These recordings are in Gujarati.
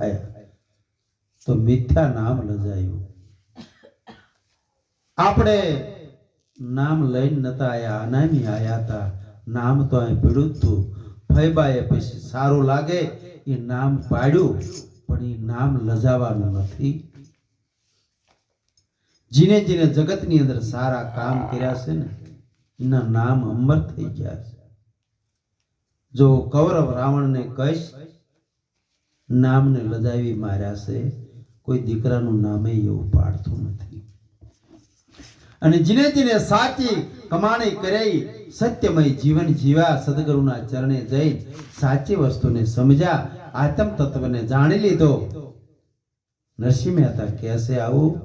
ઓળખાયા તો મિથ્યા નામ લજાયું. આપણે નામ લઈને નતા આયા, અનામી આયા હતા. નામ તો અહીં પીડ્યું હતું. ફૈબાએ પછી સારું લાગે એ નામ પાડ્યું, પણ એ નામ લજાવાનું નથી. જીને જીને જગતની અંદર સારા કામ કર્યા છે ને, એના નામ અમર થઈ ગયા છે. જો કૌરવ રાવણને કહીશ નામને લજાવી માર્યા છે. કોઈ દીકરાનું નામે એવું પાડતું નથી. અને જીને જીને સાચી કમાણી કરી સત્યમય જીવન જીવા સદગુરુના ચરણે જઈ સાચી વસ્તુને સમજ્યા આત્મ તત્વને જાણી લીધો. નરસિંહ મહેતા કહેશે આવું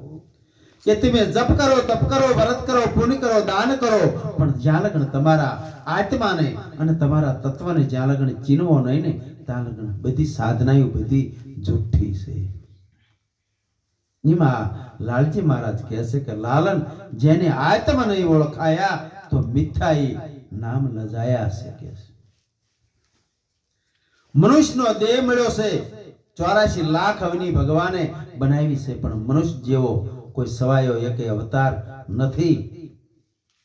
કે તમે જપ કરો, તપ કરો, વ્રત કરો, પુણ્ય કરો, દાન કરો, પણ જ્યાં લગન તમારા આત્માને અને તમારા તત્વને જ્યાં લગન ચીનવો નહીં ને, ત્યાં લગન બધી સાધનાઓ બધી જુઠ્ઠી છે. એમાં લાલજી મહારાજ કહે છે કે, લાલન, જેને આત્મા નહીં ઓળખાયા, તો મિથ્યાઈ નામ લજાયા છે કે મનુષ્યનો દેહ મળ્યો છે. ચોરાશી લાખ અવની ભગવાને બનાવી છે, પણ મનુષ્ય જેવો કોઈ સવાયો એક અવતાર નથી.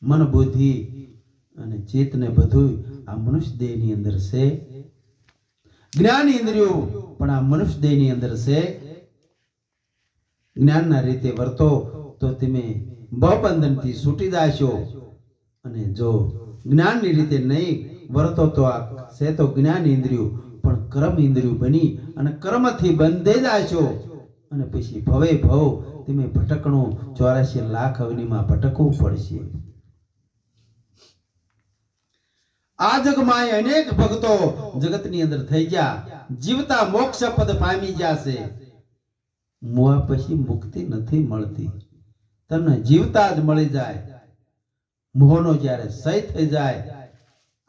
મન બુદ્ધિ અને ચેતને બધું આ મનુષ્ય દેહની અંદર છે. જ્ઞાન ઇન્દ્રિયો પણ આ મનુષ્ય દેહની અંદર છે. જ્ઞાનના રીતે વર્તો તો તમે બહબંધનથી છૂટી જાશો. અને જો જ્ઞાનની રીતે નહીં વર્તો તો આ છે તો જ્ઞાન ઇન્દ્રિયો પણ કર્મ ઇન્દ્રિયો બની અને કર્મથી બંધે જાશો. અને પછી ભવે ભવ તમે ભટકણું ચોરાશી લાખ અવનીમાં ભટકવું પડશે. આ જગમાં અનેક ભક્તો જગતની અંદર થઈ ગયા. જીવતા મોક્ષ પદ પામી જશે. મોહ પછી મુક્તિ નથી મળતી. તમને જીવતા જ મળી જાય. મોહનો જ્યારે સહી થઈ જાય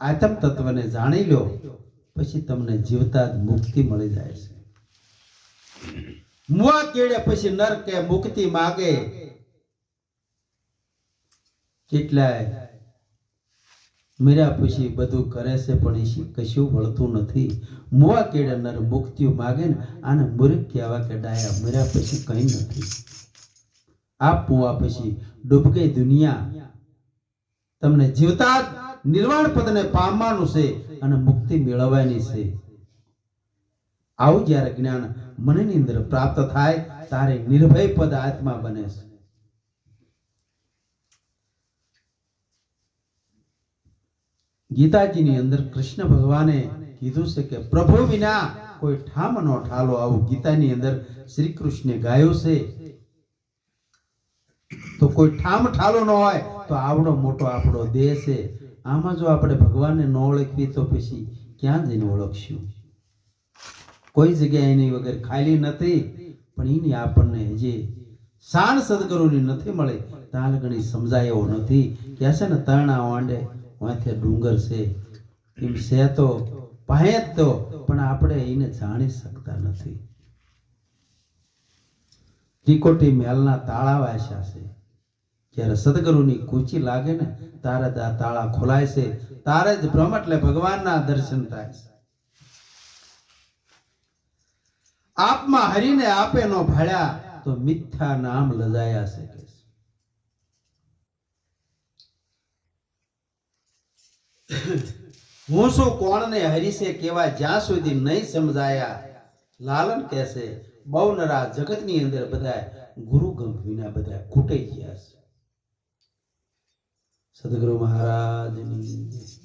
આત્મ તત્વને જાણી લો, પછી તમને જીવતા જ મુક્તિ મળી જાય છે. મુઆ કેળે પછી નર કે મુક્તિ માગે. કેટલાય મીરા પછી બધું કરે છે, પણ એ કશું વળતું નથી. મુઆ કેળે નર મુક્તિ માગે ને, આને મૂર્ખ કહેવા કે ડાયા. મર્યા પછી કંઈ નથી. આપ મુઆ પછી ડૂબકે દુનિયા. તમને જીવતા નિર્વાણ પદને પામવાનું છે અને મુક્તિ મેળવવાની છે. આવું જ્યારે જ્ઞાન મનની અંદર પ્રાપ્ત થાય ત્યારે નિર્ભય પદ આત્મા બને છે. ગીતાજીની અંદર કૃષ્ણ ભગવાને કીધું છે કે, પ્રભુ વિના કોઈ ઠામ નો ઠાલો. આવું ગીતાની અંદર શ્રી કૃષ્ણે ગાયું છે. તો કોઈ ઠામ ઠાલો ન હોય તો આવડો મોટો આપણો દેહ છે. આમાં જો આપણે ભગવાનને ન ઓળખવી તો પછી ક્યાં જઈને ઓળખશું? કોઈ જગ્યાએ એની વગર ખાલી નથી, પણ એની આપણને જે સાણ સદગુરુની નથી મળે, તાલ ગણી સમજાય એવો નથી. કે છે ને તરણા વાંડે વાંથે ડુંગર છે. એમ છે તો, પાહે તો, પણ આપણે એને જાણી શકતા નથી. ત્રિકોટી મહેલના તાળા વાસ્યા છે. જ્યારે સદગુરુની કૂચી લાગે ને, તારે તાળા ખોલાય છે. તારે જ બ્રહ્મ એટલે ભગવાનના દર્શન થાય છે. આપમાં હરીને આપે નો ભળ્યા તો મિથ્યા નામ લજાયા છે હું શું કોણને હરીશે કેવા જ્યાં સુધી નહીં સમજાયા લાલન કહેશે, બહુ નરા જગતની અંદર બધા ગુરુ ગંભ વિના બધા ખૂટાઈ ગયા છે સદગુરુ મહારાજની.